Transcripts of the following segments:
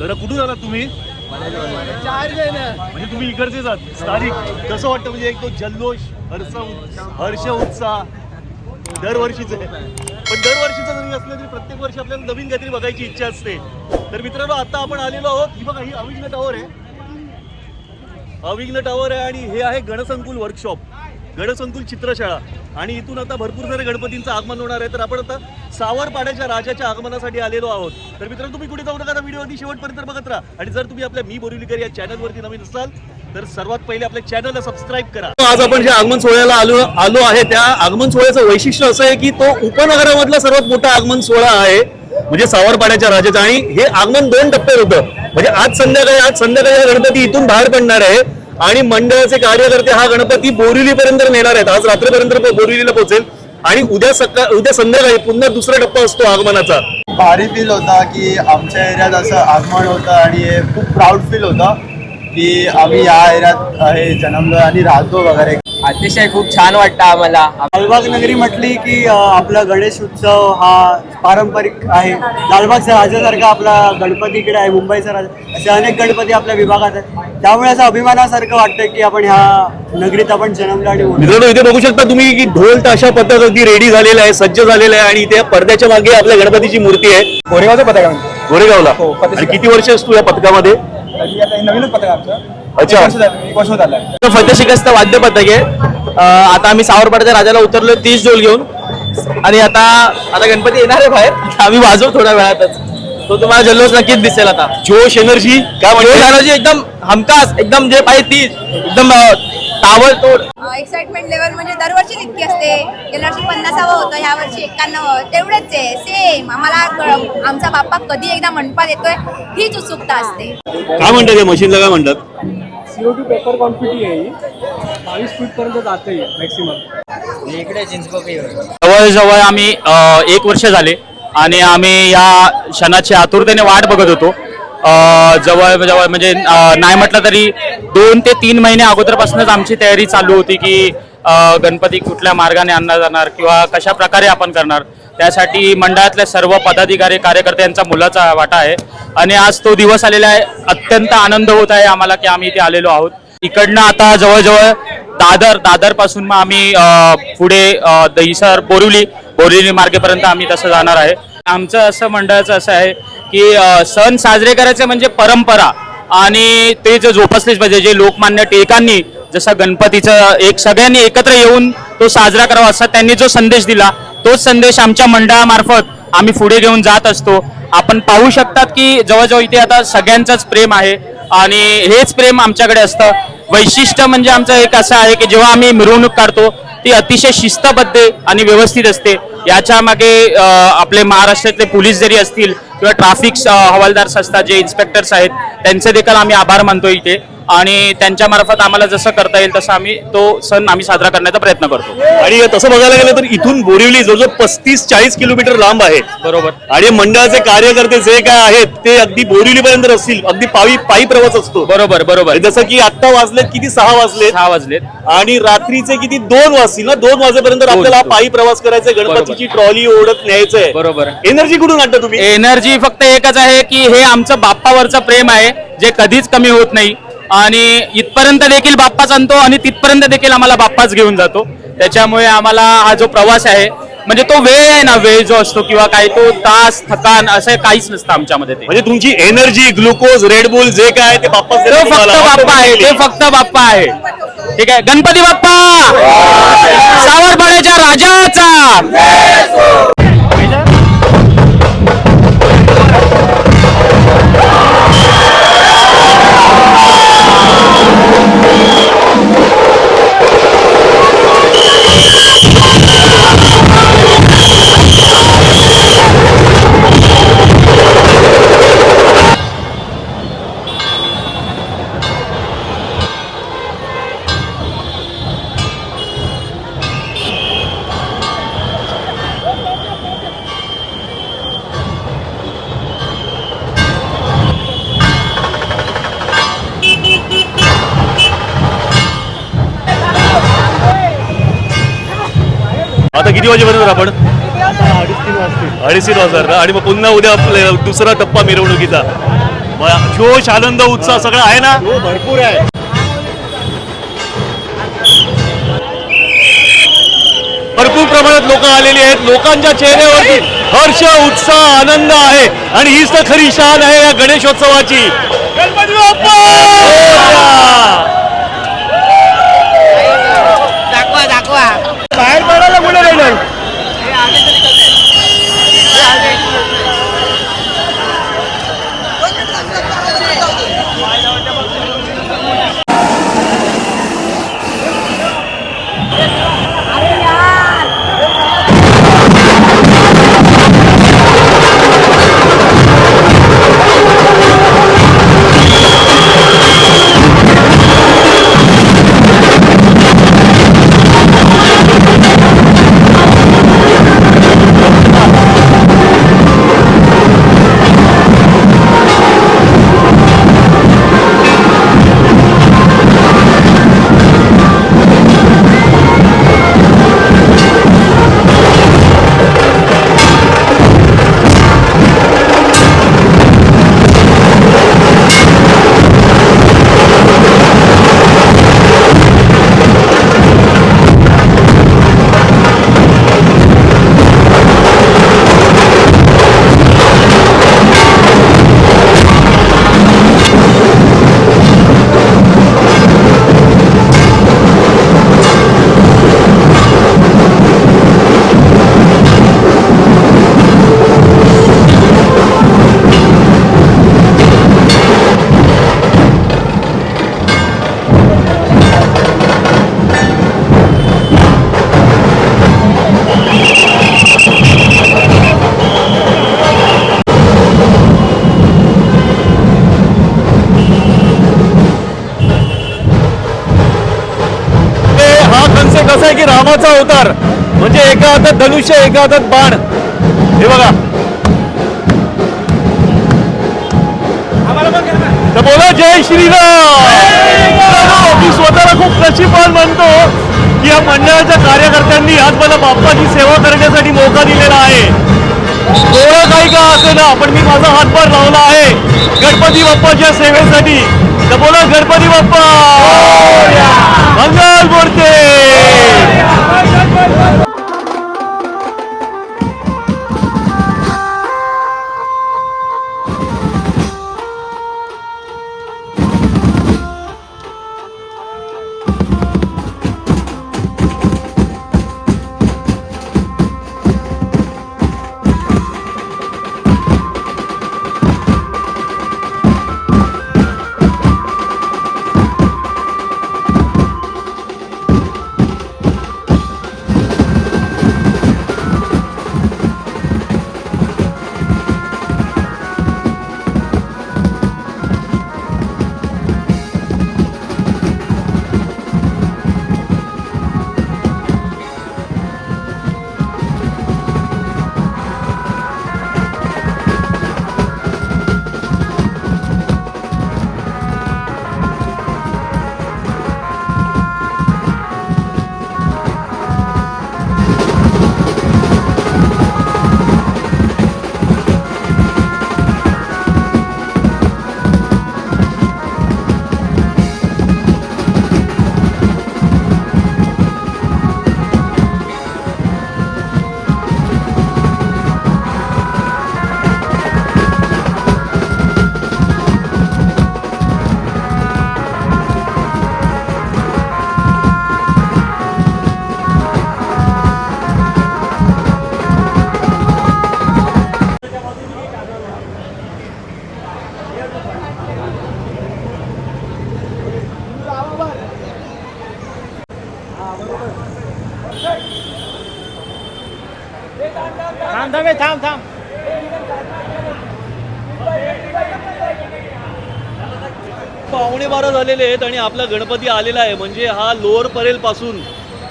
तर कुठून आला तुम्ही? म्हणजे तुम्ही इकडचेच आहात. स्थानिक कसं वाटतं म्हणजे एक तो जल्लोष हर्ष हर्ष उत्साह दरवर्षीच. आहे पण दरवर्षीचं जरी असलं तरी प्रत्येक वर्षी आपल्याला नवीन काहीतरी बघायची इच्छा असते. तर मित्रांनो आता आपण आलेलो आहोत. ही बघा ही अविघ्न टावर आहे. अविघ्न टावर आहे आणि हे आहे गणसंकुल वर्कशॉप गडसंकुल चित्रशाळा. आणि इथून आता भरपूर सारे गणपतींचं आगमन होणार आहे. तर आपण आता सावरपाड्याच्या राजाच्या आगमनासाठी आलेलो आहोत. तर मित्रांनो तुम्ही कुठे जाऊ नका व्हिडिओ अगदी शेवटपर्यंत बघत राहा. आणि जर तुम्ही आपल्या मी बोरिवलीकर या चॅनलवरती नवीन असाल तर सर्वात पहिले आपल्या चॅनलला सबस्क्राईब करा. आज आपण ज्या आगमन सोहळ्याला आलो आलो आहे त्या आगमन सोहळ्याचं वैशिष्ट्य असं आहे की तो उपनगरामधला सर्वात मोठा आगमन सोहळा आहे म्हणजे सावरपाड्याच्या राजाचा. आणि हे आगमन दोन टप्प्यात होतं. म्हणजे आज संध्याकाळी आज संध्याकाळी गणपती इथून बाहेर पडणार आहे. आणि मंडळाचे कार्यकर्ते हा गणपती बोरिवलीपर्यंत नेणार आहेत. आज रात्रीपर्यंत बोरिवलीला पोहोचेल. आणि उद्या सकाळ उद्या संध्याकाळी पुन्हा दुसरा टप्पा असतो आगमनाचा. भारी फील होता की आमच्या एरियात असं आगमन होतं आणि खूप प्राऊड फील होतं की आम्ही या एरियात हे जन्मलो आणि राहतो वगैरे. अतिशय खूप छान वाटतं आम्हाला. लालबाग नगरी म्हटली की आपला गणेश उत्सव हा पारंपरिक आहे. लालबागचा राजासारखा आपला गणपती इकडे आहे मुंबईचा राजा असे अनेक गणपती आपल्या विभागात आहेत. त्यामुळे असं अभिमानासारखं वाटतं की आपण ह्या नगरीत आपण जन्मलो आणि. मित्रांनो इथे बघू शकता तुम्ही की ढोल ताशा पथक अगदी रेडी झालेलं आहे सज्ज झालेलं आहे आणि इथे पडद्याच्या मागे आपल्या गणपतीची मूर्ती आहे. गोरेगावचं पथक गोरेगावला हो, फतेशिका. आणि किती वर्ष असतो या पथकामध्ये? नवीनच पथक आमचं. अच्छा. एक वर्ष झालं- फतेह शिकस्त वाद्य पथक आहे. आता आम्ही सावरपाड्याच्या राजाला उतरलो तीस डोल घेऊन. आणि आता आता गणपती येणार आहे बाहेर. आम्ही वाजवू थोड्या वेळातच. तो तुम्हाला जल्लोष नक्कीच दिसेल आता. जोश एनर्जी काय जो म्हणतो? एनर्जी एकदम हमखास एकदम जे पाहिजे ती एकदम अं, ताबडतोड एक्साइटमेंट लेवल म्हणजे दरवर्षी इतकी असते. गेल्या वर्षी पन्नासावं होतं ह्या वर्षी एक्क्याण्णव तेवढेच आहे. सेम आम्हाला आमचा बाप्पा कधी एकदा मंडपात येतोय हीच उत्सुकता असते. काय म्हणतात मशीनला काय म्हणतात? सीओ टू पेपर क्वांटिटी आहे ही. बावीस फूटपर्यंत जाते मॅक्सिमम जवळजवळ आम्ही एक वर्ष झाले आणि आम्ही या क्षणाची आतुरतेने वाट बघत होतो. जवळ जवळ म्हणजे नाही म्हटलं तरी दोन ते तीन महिने अगोदरपासूनच आमची तयारी चालू होती की गणपती कुठल्या मार्गाने आणला जाणार किंवा कशा प्रकारे आपण करणार. त्यासाठी मंडळातल्या सर्व पदाधिकारी कार्यकर्त्यांचा मुलाचा वाटा आहे. आणि आज तो दिवस आलेला आहे. अत्यंत आनंद होत आहे आम्हाला की आम्ही इथे आलेलो आहोत. इकडनं आता जवळजवळ दादर दादरपासून मग आम्ही पुढे दहिसर बोरिवली बोरिवली मार्गेपर्यंत आम्ही तसं जाणार आहे. आमचं असं मंडळाचं असं आहे की सण साजरे करायचे म्हणजे परंपरा आणि ते जे जोपासलेच पाहिजे जे लोकमान्य टिळकांनी जसं गणपतीचं एक सगळ्यांनी एकत्र येऊन तो साजरा करावा असा त्यांनी जो संदेश दिला तोच संदेश आमच्या मंडळामार्फत आम्ही पुढे घेऊन जात असतो. आपण पाहू शकतात की जवळजवळ इथे आता सगळ्यांचंच प्रेम आहे आणि हेच प्रेम आमच्याकडे असतं. वैशिष्ट्य म्हणजे आमचं एक असं आहे की जेव्हा आम्ही मिरवणूक काढतो ती अतिशय शिस्तबद्ध आणि व्यवस्थित असते. याच्या मागे आपले महाराष्ट्रातले पोलीस जरी असतील किंवा ट्रॅफिक हवालदार असतात जे इन्स्पेक्टर्स आहेत त्यांचे देखील आम्ही आभार मानतो इथे. आणि त्यांच्या मार्फत आम्हाला जसं करता येईल तसं आम्ही तो सण आम्ही साजरा करण्याचा प्रयत्न करतो. आणि तसं बघायला गेलं तर इथून बोरिवली जवळजवळ पस्तीस चाळीस किलोमीटर लांब आहे. बरोबर. आणि मंडळाचे कार्यकर्ते जे काय आहेत ते अगदी बोरिवली पर्यंत असतील अगदी पायी पायी प्रवास असतो. बरोबर बरोबर. जसं की आता वाजलेत किती सहा वाजलेत? सहा वाजलेत. आणि रात्रीचे किती? दोन वाजतील ना? दोन वाजेपर्यंत आपल्याला. पायी प्रवास करायचा आहे, गणपतीची ट्रॉली ओढत न्यायचंय. बरोबर. एनर्जी कुठून आणता तुम्ही? एनर्जी फक्त एकच आहे की हे आमचं बाप्पावरचं प्रेम आहे जे कधीच कमी होत नाही. आणि इथपर्यंत देखील बाप्पाच आणतो आणि तिथपर्यंत देखील आम्हाला बाप्पाच घेऊन जातो. त्याच्यामुळे आम्हाला हा जो प्रवास आहे म्हणजे तो वेळ आहे ना वेळ जो असतो किंवा काही तो तास थकान असं काहीच नसतं आमच्यामध्ये ते. म्हणजे तुमची एनर्जी ग्लुकोज रेडबुल जे काय ते बाप्पा तो फक्त बाप्पा आहे ते फक्त बाप्पा आहे. ठीक आहे? गणपती बाप्पा! सावरपाड्याच्या राजाचा! अडीच तीन वाजता आणि मग पुन्हा उद्या दुसरा टप्पा मिरवणुकीचा. जोश आनंद उत्साह सगळं आहे ना? हो भरपूर आहे. भरपूर प्रमाणात लोक आलेली आहेत. लोकांच्या चेहऱ्यावरती हर्ष उत्साह आनंद आहे. आणि हीच तर खरी शान आहे या गणेशोत्सवाची. की अवतार म्हणजे एका हातात धनुष्य एका हातात बाण. हे बघा. तर बोला जय श्रीराम. मी स्वतःला खूप नशीबवान मानतो की या मंडळाच्या कार्यकर्त्यांनी आज मला बाप्पाची सेवा करण्यासाठी मोका दिलेला आहे. थोडं काही का असे ना पण मी माझा हातभार लावला आहे. गणपती बाप्पाच्या सेवेसाठी. तर बोला गणपती बाप्पा. मंगल मूर्ती. आलेले आहेत आणि आपला गणपती आलेला आहे. म्हणजे हा लोअर परेलपासून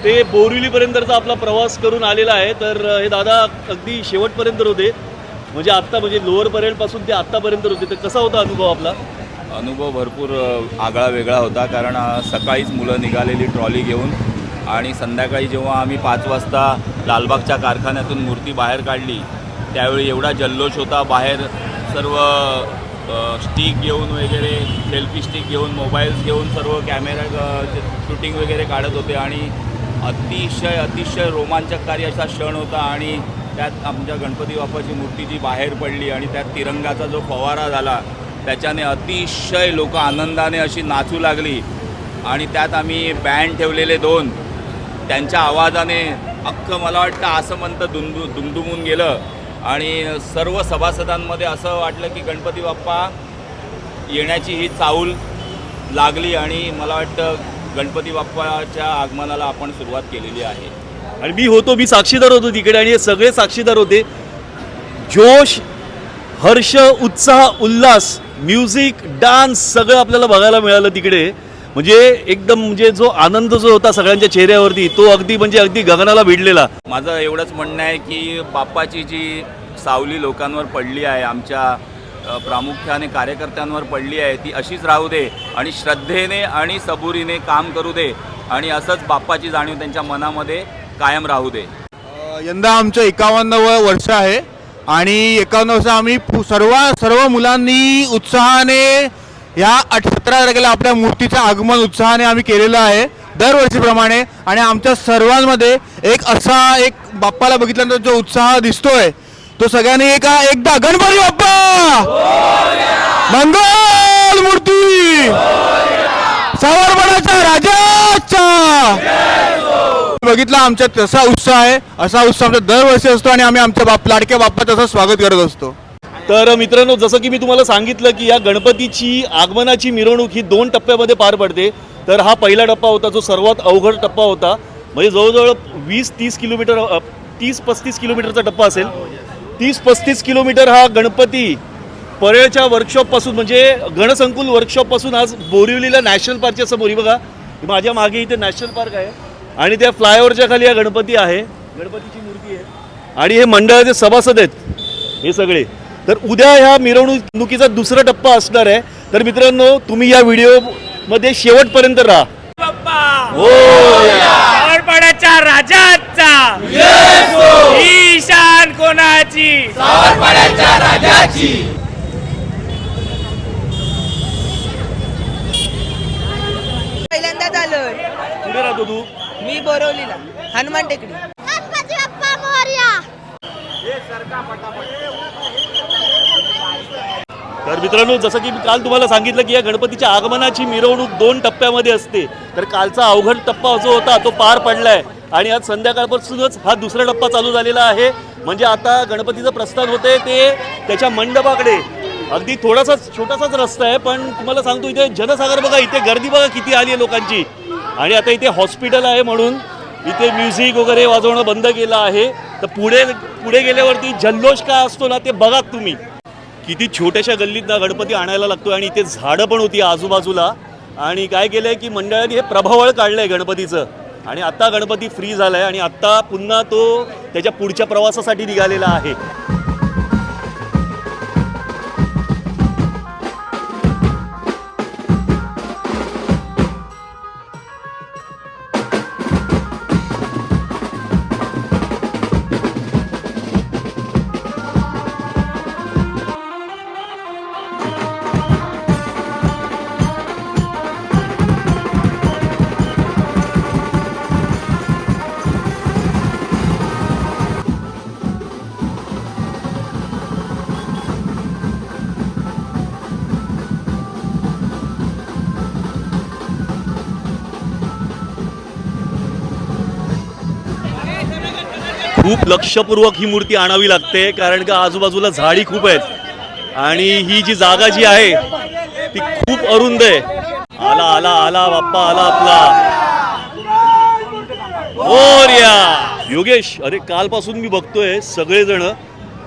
ते बोरिवलीपर्यंतचा आपला प्रवास करून आलेला आहे. तर हे दादा अगदी शेवटपर्यंत होते. म्हणजे आत्ता म्हणजे लोअर परेलपासून ते आत्तापर्यंत होते. तर कसा होता अनुभव आपला? अनुभव भरपूर आगळा वेगळा होता. कारण सकाळीच मुलं निघालेली ट्रॉली घेऊन आणि संध्याकाळी जेव्हा आम्ही पाच वाजता लालबागच्या कारखान्यातून मूर्ती बाहेर काढली त्यावेळी एवढा जल्लोष होता. बाहेर सर्व स्टिक घेऊन वगैरे सेल्फी स्टिक घेऊन मोबाईल्स घेऊन सर्व कॅमेरा शूटिंग वगैरे काढत होते आणि अतिशय अतिशय रोमांचककारी असा क्षण होता आणि त्यात आमच्या गणपती बाप्पाची मूर्ती जी बाहेर पडली आणि त्यात तिरंगाचा जो फवारा झाला त्याच्याने अतिशय लोक आनंदाने अशी नाचू लागली आणि त्यात आम्ही बँड ठेवलेले दोन. त्यांच्या आवाजाने अख्खं मला वाटतं असं म्हणतं दुमदु दुमदुमून गेलं. आणि सर्व सभासदांमध्ये असं वाटलं की गणपती बाप्पा येण्याची ही चाऊल लागली आणि मला वाटतं गणपती बाप्पाच्या आगमनाला आपण सुरुवात केलेली आहे. आणि मी होतो मी साक्षीदार होतो तिकडे आणि हे सगळे साक्षीदार होते. जोश हर्ष उत्साह उल्हास म्युझिक डान्स सगळं आपल्याला बघायला मिळालं तिकडे. म्हणजे एकदम म्हणजे जो आनंद जो होता सगळ्यांच्या चेहऱ्यावरती तो अगदी म्हणजे अगदी गगनाला भिडलेला. माझं एवढंच म्हणणं आहे की बाप्पाची जी सावली लोकांवर पडली आहे आमच्या प्रामुख्याने कार्यकर्त्यांवर पडली आहे ती अशीच राहू दे आणि श्रद्धेने आणि सबुरीने काम करू दे आणि असंच बाप्पाची जाणीव त्यांच्या मनामध्ये कायम राहू दे. यंदा आमचं एकावन्नवं वर्ष आहे आणि एकावन्न वर्ष आम्ही सर्व सर्व मुलांनी उत्साहाने या अठ सतरा तारखेला आपल्या मूर्तीचं आगमन उत्साहाने आम्ही केलेलं आहे दरवर्षीप्रमाणे. आणि आमच्या सर्वांमध्ये एक असा एक बाप्पाला बघितल्यानंतर जो उत्साह दिसतोय तो सगळ्यांनी एका एकदा गणपती बाप्पा! मंगल मूर्ती! सावरपणाच्या राजाच्या! बघितला आमच्यात तसा उत्साह आहे असा उत्साह आमचा दरवर्षी असतो आणि आम्ही आमच्या बाप लाडक्या बाप्पा तसं स्वागत करत असतो. तर मित्रांनो जसं की मी तुम्हाला सांगितलं की या गणपतीची आगमनाची मिरवणूक ही दोन टप्प्यामध्ये पार पडते. तर हा पहिला टप्पा होता जो सर्वात अवघड टप्पा होता. म्हणजे जवळजवळ वीस तीस किलोमीटर तीस पस्तीस किलोमीटरचा टप्पा असेल. तीस पस्तीस किलोमीटर हा गणपती परेळच्या वर्कशॉपपासून म्हणजे गणसंकुल वर्कशॉपपासून आज बोरिवलीला नॅशनल पार्कच्या समोर. बघा माझ्या मागे इथे नॅशनल पार्क आहे. आणि त्या फ्लायओव्हरच्या खाली हा गणपती आहे. गणपतीची मूर्ती आहे. आणि हे मंडळाचे सभासद आहेत हे सगळे. तर उद्या ह्या मिरवणुकीचा दुसरा टप्पा असणार आहे. तर मित्रांनो तुम्ही या व्हिडिओमध्ये शेवटपर्यंत राहा. हो सावरपाड्याच्या राजाचा. ईशान कोणाची? पहिल्यांदाच आलोय. कुठे राहतो तू? मी बोरवलीला हनुमान टेकडी. गणपती बाप्पा मोरया. तर मित्रांनो जसं की मी काल तुम्हाला सांगितलं की या गणपतीच्या आगमनाची मिरवणूक दोन टप्प्यामध्ये असते. तर कालचा अवघड टप्पा जो होता तो पार पडलाय. आणि आज संध्याकाळपासूनच हा दुसरा टप्पा चालू झालेला आहे. म्हणजे आता गणपतीचं प्रस्थान होते ते त्याच्या मंडपाकडे. अगदी थोडासा छोटासाच रस्ता आहे पण तुम्हाला सांगतो इथे जनसागर बघा इथे गर्दी बघा किती आली आहे लोकांची. आणि आता इथे हॉस्पिटल आहे म्हणून इथे म्युझिक वगैरे वाजवणं बंद केलं आहे. तर पुढे पुढे गेल्यावरती जल्लोष का असतो ना ते बघा तुम्ही. किती छोट्याशा गल्लीतना गणपती आणायला लागतो आणि इथे झाडं पण होती आजूबाजूला. आणि काय केलंय की मंडळाने हे प्रभावळ काढलंय गणपतीचं. आणि आत्ता गणपती फ्री झालाय आणि आत्ता पुन्हा तो त्याच्या पुढच्या प्रवासासाठी निघालेला आहे. लक्षपूर्वक ही मूर्ती आणावी लागते कारण का आजूबाजूला झाडी खूप आहेत. आणि ही जी जागा जी आहे ती खूप अरुंद आहे. आला आला आला बाप्पा आला आपला. योगेश अरे कालपासून मी बघतोय सगळेजण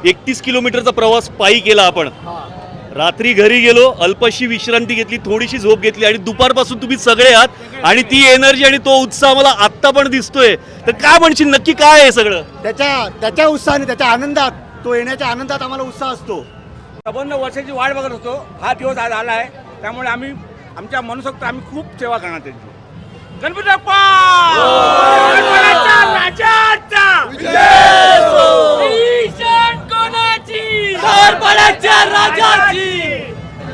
एकतीस किलोमीटरचा प्रवास पायी केला आपण. रात्री घरी गेलो अल्पशी विश्रांती घेतली थोडीशी झोप घेतली आणि दुपारपासून तुम्ही सगळे आहात आणि ती एनर्जी आणि तो उत्साह मला आत्ता पण दिसतोय. तर काय म्हणशील नक्की काय आहे सगळं? त्याच्या त्याच्या उत्साहाने त्याच्या आनंदात तो येण्याच्या आनंदात आम्हाला उत्साह असतो. संबंध वर्षाची वाट बघत असतो हा दिवस आज आला आहे. त्यामुळे आम्ही आमच्या मनसोक्त आम्ही खूप सेवा करणार त्यांची. गणपती बाप्पा! सावरपाड्याच्या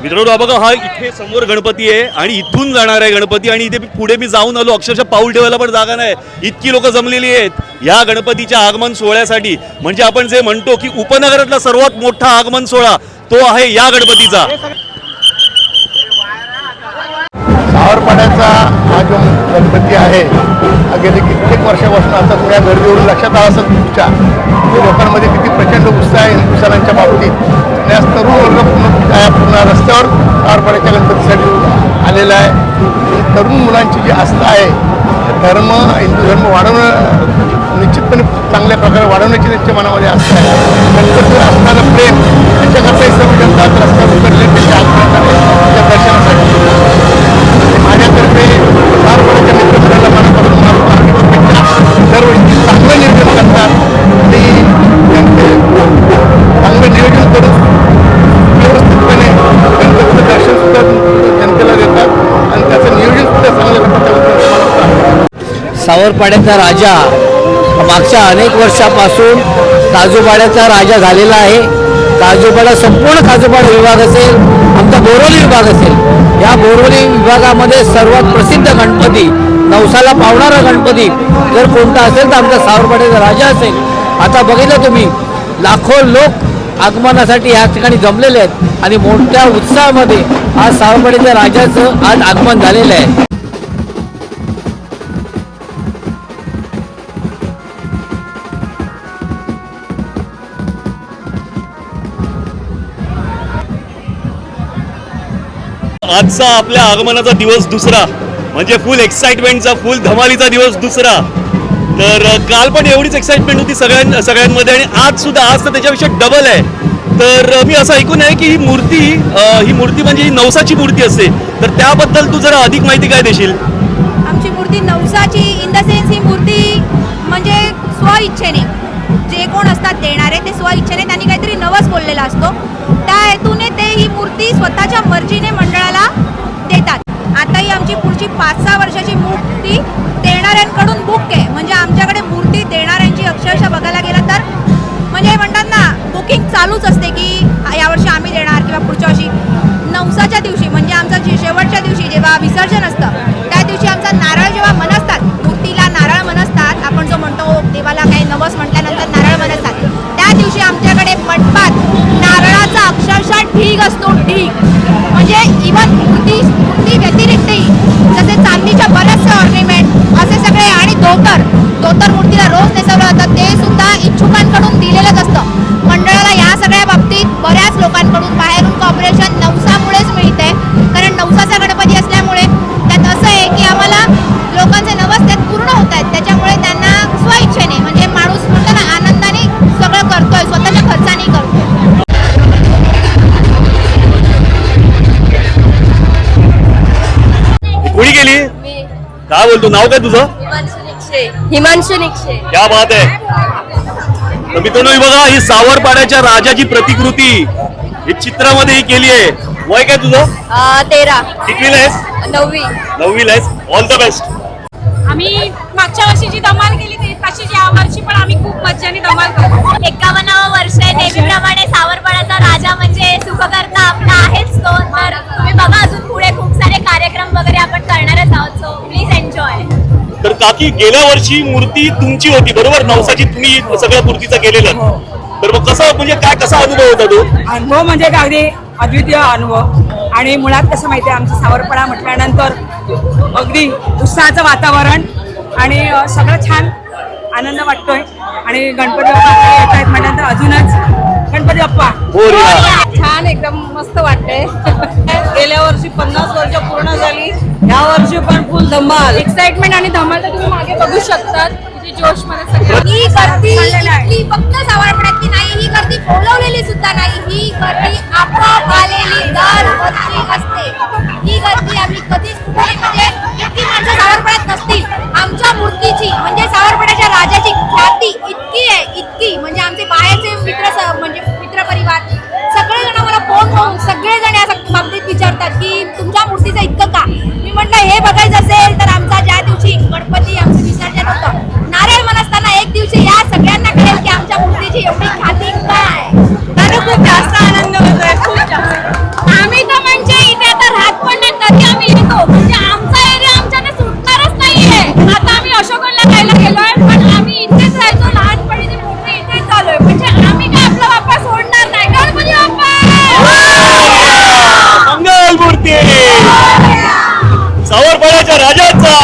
मित्रांनो हा बघा हा इथे समोर गणपती आहे आणि इथून जाणार आहे गणपती आणि इथे पुढे मी जाऊन आलो अक्षरशः पाऊल ठेवायला पण जागा नाही. इतकी लोक जमलेली आहेत. या गणपतीच्या आगमन सोहळ्यासाठी म्हणजे आपण जे म्हणतो की उपनगरातला सर्वात मोठा आगमन सोहळा तो आहे या गणपतीचा. सावरपाड्याचा हा जो गणपती आहे हा गेले कित्येक वर्षापासून आता पुण्या गर्दीवरून लक्षात आला असेल तुमच्या. लोकांमध्ये किती प्रचंड उत्साह आहे हिंदुस्थानांच्या बाबतीत. आणि तरुण वर्ग पूर्ण पूर्ण रस्त्यावर सावरपाड्याच्या गणपतीसाठी आलेला आहे. तरुण मुलांची जी आस्था आहे धर्म हिंदू धर्म वाढवणं निश्चितपणे चांगल्या प्रकारे वाढवण्याची त्यांच्या मनामध्ये आस्था आहे. सावरपाड्याचा राजा. मागच्या अनेक वर्षापासून काजूपाड्याचा राजा झालेला आहे. काजूपाडा संपूर्ण काजूपाडा विभाग असेल आमचा बोरोली विभाग असेल. या बोरोली विभागामध्ये सर्वात प्रसिद्ध गणपती नवसाला पावणारा गणपती जर कोणता असेल तर आमचा सावरपाड्याचा राजा असेल. आता बघितलं तुम्ही लाखो लोक आगमनासाठी या ठिकाणी जमलेले आहेत आणि मोठ्या उत्साहामध्ये आज सावरपाड्याच्या राजाचं आज आगमन झालेलं आहे. आजचा आपल्या आगमनाचा दिवस दुसरा म्हणजे फुल एक्साइटमेंटचा फुल धमालीचा दिवस दुसरा. तर काल पण एवढीच एक्साइटमेंट होती सगळ्यां सगळ्यांमध्ये आणि आज सुद्धा आज तर त्याच्यापेक्षा डबल आहे. तर मी असं ऐकून आहे की ही मूर्ती ही मूर्ती म्हणजे ही नवसाची मूर्ती असते. तर त्याबद्दल तू जरा अधिक माहिती काय देशील? आमची मूर्ती नवसाची इन द सेन्स ही मूर्ती म्हणजे स्व इच्छेने जे कोण असतात देणारे ते स्व इच्छेने त्यांनी काहीतरी नवस बोललेला असतो. त्या हेतूने ते ही मूर्ती स्वतःच्या मर्जीने मंडळाला चालूच असते की यावर्षी आम्ही देणार किंवा पुढच्या वर्षी नवसाच्या दिवशी म्हणजे आमचा जे शेवटच्या दिवशी जेव्हा विसर्जन असतं त्या दिवशी आमचा नारळ जेव्हा मनसतात मूर्तीला नारळ मनसतात आपण जो म्हणतो देवाला काही नवस म्हटल्यानंतर नारळ मनसतात. त्या दिवशी आमच्याकडे मंडपात नारळाचा अक्षरशः ढीग असतो ढीग. म्हणजे इवन मूर्ती मूर्ती व्यतिरिक्तही जसे चांदीच्या बरेचसे ऑर्निमेंट असे सगळे आणि धोतर धोतर मूर्तीला रोज नेसवलं जातं ते सुद्धा इच्छुकांकडून दिलेलंच असतं. बोलतो नाव काय तुझं? हिमांशू निक्षे. क्या बात आहे. तर मित्रांनो ही बघा ही सावरपाड्याच्या राजाची प्रतिकृती. ही चित्रामध्ये ही केली आहे. वय काय तुझं? तेरा. कितवीला आहेस? नववी. नववीला आहेस. ऑल द बेस्ट आम्ही मागच्या वर्षी जी धमाल केली ती तशीच या वर्षी पण आम्ही खूप मज्जाने धमाल करतो काकी गेल्या वर्षी मूर्ती तुमची होती बरोबर? नवसाची तुम्ही सगळ्या मूर्तीचं केलेलं. तर मग कसं म्हणजे काय कसा अनुभव होता तो? अनुभव म्हणजे काय अगदी अद्वितीय अनुभव. आणि मुळात कसं माहिती आहे आमचा सावरपणा म्हटल्यानंतर अगदी उत्साहाचं वातावरण आणि सगळं छान आनंद वाटतोय. आणि गणपती बाप्पा येत आहेत म्हटल्यानंतर अजूनच गणपती बाप्पा. छान एकदम मस्त वाटतंय. गेल्या वर्षी पन्नास वर्ष पूर्ण झाली. या वर्षी पण फुल धमाल. एक्साइटमेंट आणि धमाल तर तुम्ही मागे बघू शकतात. किती जोशमध्ये ही गर्दी फक्त सावरपड्यातली नाही ही गर्दी बोलवलेली सुद्धा नाही. ही गर्दी आपोआप आलेली दरवर्षी असते राजाचा!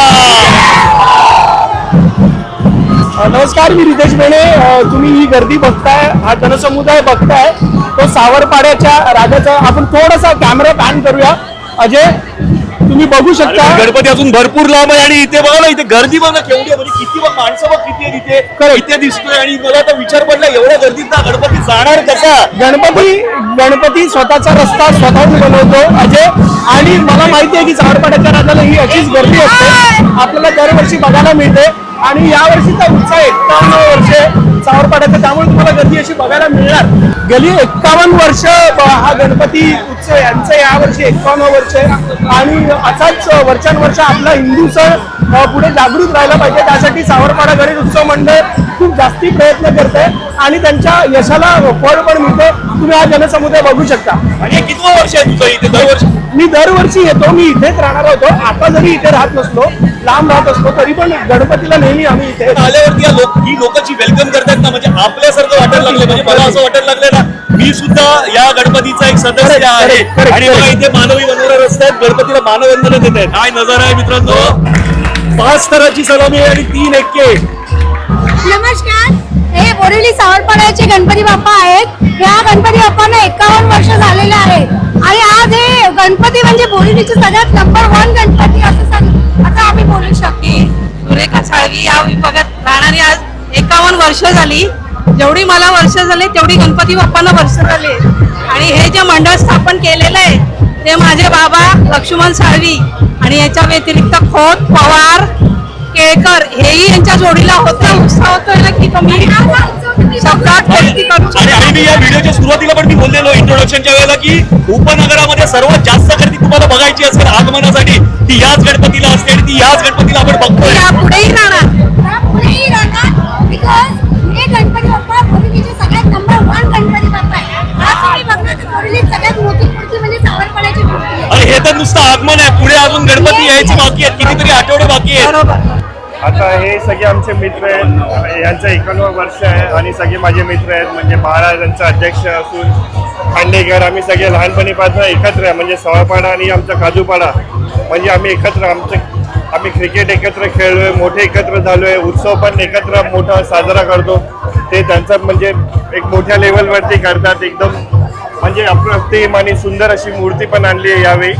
नमस्कार मी रितेश बेणे तुम्ही ही गर्दी बघताय हा जनसमुदाय बघताय. तो सावरपाड्याच्या राजाचा आपण थोडासा कॅमेरा पॅन करूया. अजय तुम्ही बघू शकता. गणपती अजून भरपूर लांब आहे आणि इथे बघा ना इथे गर्दी बघा केवढी म्हणजे किती बघ माणसं बघ किती आहे इथे. इथे दिसतोय आणि मला आता विचार पडला एवढ्या गर्दीत ना गणपती जाणार कसा? गणपती गणपती स्वतःचा रस्ता स्वतःहून बनवतो अजय. आणि मला माहिती आहे की सावरपाड्याच्या राजाला ही अशीच गर्दी असते. आपल्याला दरवर्षी बघायला मिळते. आणि यावर्षीचा उत्साह एक्कावन्न वर्षे. सावरपाड्याचा त्यामुळे तुम्हाला गर्दी अशी बघायला मिळणार. गेली एक्कावन्न वर्ष हा गणपती उत्सव यांचं यावर्षी एक्कावन्न वर्ष आहे. आणि असाच वर्षानुवर्ष आपला हिंदू सण पुढे जागृत राहायला पाहिजे. त्यासाठी सावरपाडा गणेश उत्सव मंडळ खूप जास्ती प्रयत्न करत आहे. आणि त्यांच्या यशाला फळ पण मिळते. तुम्ही हा जनसमुदाय बघू शकता. आणि कितवं वर्ष आहे तुझं इथे? दरवर्षी मी दरवर्षी येतो. मी इथेच राहणार होतो. आता जरी इथे राहत नसलो लांब राहत असलो तरी पण गणपतीला नेहमी आम्ही इथे. आल्यावरती या लोक ही लोकांची वेलकम करतात. ना? म्हणजे आपल्यासारखं वाटायला लागलं म्हणजे मला असं वाटायला लागलं ना मी सुद्धा या गणपतीचा एक सदस्य आहे. आणि बघा. इथे मानवी बनवणार असतात गणपतीला मानवंदना देत आहेत. काय नजारा आहे मित्रांनो? पाच स्तराची सलामी आहे आणि तीन एक्के. नमस्कार. हे बोरिवली सावरपाड्याचे गणपती बाप्पा आहेत. ह्या गणपती बाप्पांना एकावन्न वर्ष झालेले आहेत. आणि आज हे गणपती म्हणजे बोरिवलीचे सगळ्यात नंबर वन गणपती असं सांग असं आम्ही बोलू शकतो. सुरेखा साळवी या विभागात राहणारी आज एकावन्न वर्ष झाली. जेवढी मला वर्ष झाली तेवढी गणपती बाप्पांना वर्ष झाले. आणि हे जे मंडळ स्थापन केलेलं आहे ते माझे बाबा लक्ष्मण साळवी आणि याच्या व्यतिरिक्त खोत पवार केळकर हेही यांच्या जोडीला होता. उत्साह होतोय ना की तुम्ही शब्दात व्यक्ती करू आणि आणि मी या व्हिडिओच्या सुरुवातीला पण मी बोललेलो इंट्रोडक्शनच्या वेळेला की उपनगरामध्ये सर्वात जास्त गर्दी तुम्हाला बघायची असेल आगमनासाठी ती याच गणपतीला असते आणि ती याच गणपतीला आपण बघतोय. पुढेही राहणार. हे तर म्हणजे हे तर नुसतं आगमन आहे. पुढे अजून गणपती यायची बाकी आहेत. कितीतरी आठवडे बाकी आहेत. आता हे सगळे आमचे मित्र आहेत. यांचं एकावन्न वर्ष आहे आणि सगळे माझे मित्र आहेत. म्हणजे महाराजांचा अध्यक्ष असून खांडेकर आम्ही सगळे लहानपणीपासून एकत्र आहे. म्हणजे सवापाडा आणि आमचा काजूपाडा. म्हणजे आम्ही एकत्र आमचे आम्ही क्रिकेट एकत्र खेळलोय मोठे एकत्र झालोय उत्सव पण एकत्र मोठा साजरा करतो. ते त्यांचं म्हणजे एक मोठ्या लेवलवरती करतात एकदम. म्हणजे अप्रतिम आणि सुंदर अशी मूर्ती पण आणली आहे यावेळी.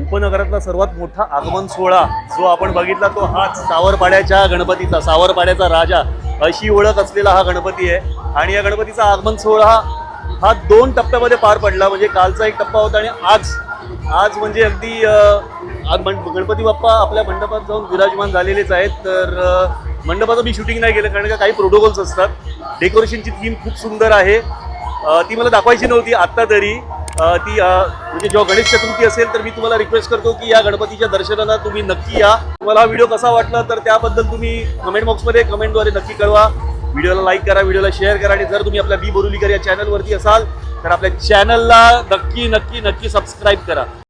उपनगरातला सर्वात मोठा आगमन सोहळा जो आपण बघितला तो हाच सावरपाड्याच्या गणपतीचा सावरपाड्याचा राजा अशी ओळख असलेला हा गणपती आहे. आणि या गणपतीचा आगमन सोहळा हा- हा दोन टप्प्यामध्ये पार पडला. म्हणजे कालचा एक टप्पा होता आणि आज आज म्हणजे अगदी आज गणपती बाप्पा आपल्या मंडपात जाऊन विराजमान झालेलेच आहेत. तर मंडपाचं मी शूटिंग नाही केलं कारण का काही प्रोटोकॉल्स असतात. डेकोरेशनची थीम खूप सुंदर आहे. ती मला दाखवायची नव्हती आत्ता तरी. ती म्हणजे जेव्हा गणेश चतुर्थी असेल तर मी तुम्हाला रिक्वेस्ट करतो की या गणपतीच्या दर्शनाला तुम्ही नक्की या. तुम्हाला हा व्हिडिओ कसा वाटला तर त्याबद्दल तुम्ही कमेंट बॉक्समध्ये कमेंटद्वारे नक्की कळवा. व्हिडिओला लाईक करा व्हिडिओला शेअर करा आणि जर तुम्ही आपल्या बी बोरुलीकर या चॅनलवरती असाल तर आपल्या चॅनलला नक्की नक्की नक्की सबस्क्राईब करा.